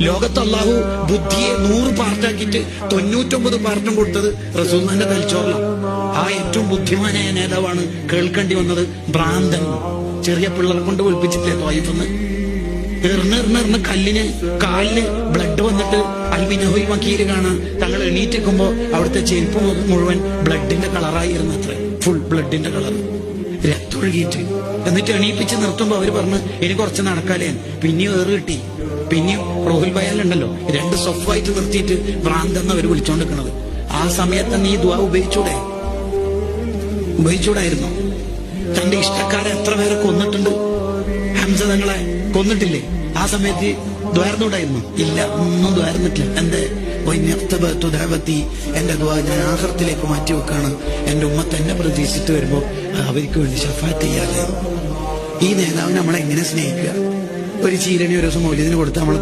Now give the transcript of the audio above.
ലോകത്ത് അള്ളാഹു ബുദ്ധിയെ നൂറ് പാർട്ടാക്കിയിട്ട് തൊണ്ണൂറ്റൊമ്പത് പാർട്ടും കൊടുത്തത് റസൂലിന്റെ തലച്ചോറിലാണ് ആ ഏറ്റവും ബുദ്ധിമാനായ നേതാവാണ് കേൾക്കേണ്ടി വന്നത് ഭ്രാന്തൻ. ചെറിയ പിള്ളേരെ കൊണ്ട് വിളിപ്പിച്ചിട്ടില്ലേ തോയിഫെന്ന്? എറിഞ്ഞെറിഞ്ഞെറിഞ്ഞ് കല്ലിന് കാലിന് ബ്ലഡ് വന്നിട്ട് അൽബിനഹോയി വക്കീൽ കാണാൻ തങ്ങൾ എണീറ്റിക്കുമ്പോ അവിടുത്തെ ചെരുപ്പ് മുഴുവൻ ബ്ലഡിന്റെ കളറായിരുന്നു അത്ര. ഫുൾ ബ്ലഡിന്റെ കളർ രക്തൊഴുകിയിട്ട് എന്നിട്ട് എണീപ്പിച്ച് നിർത്തുമ്പോ അവർ പറഞ്ഞു ഇനി കുറച്ച് നടക്കാലേ. പിന്നെയും ഏറ് കിട്ടി. പിന്നെയും റോഹിൽ ബയാലുണ്ടല്ലോ രണ്ട് സൊഫായിട്ട് നിർത്തിയിട്ട് ഭ്രാന്തെന്ന് അവർ വിളിച്ചോണ്ടിരിക്കണത്. ആ സമയത്ത് നീ ദ്വാ ഉപയോഗിച്ചൂടെ? ഉപയോഗിച്ചൂടായിരുന്നു. തന്റെ ഇഷ്ടക്കാരെ എത്ര പേരെ കൊന്നിട്ടുണ്ട്? കൊന്നിട്ടില്ലേ? ആ സമയത്ത് ദ്വാരന്നൂടായിരുന്നു ഇല്ല ഒന്നും ദ്വാരന്നിട്ടില്ല എന്റെ ദേവത്തി എന്റെ ദ്വാ ഞാൻ ആഹൃത്തിലേക്ക് മാറ്റി വെക്കാണ്. എന്റെ ഉമ്മ തന്നെ പ്രതീക്ഷിച്ചിട്ട് വരുമ്പോ അവർക്ക് വേണ്ടി ഷഫാറ്റ് ചെയ്യാതെ. ഈ നേതാവ് നമ്മളെ എങ്ങനെ സ്നേഹിക്കുക? ഒരു ചീരണി ഒരു ദിവസം മൗല്യത്തിന് കൊടുത്ത് നമ്മളെ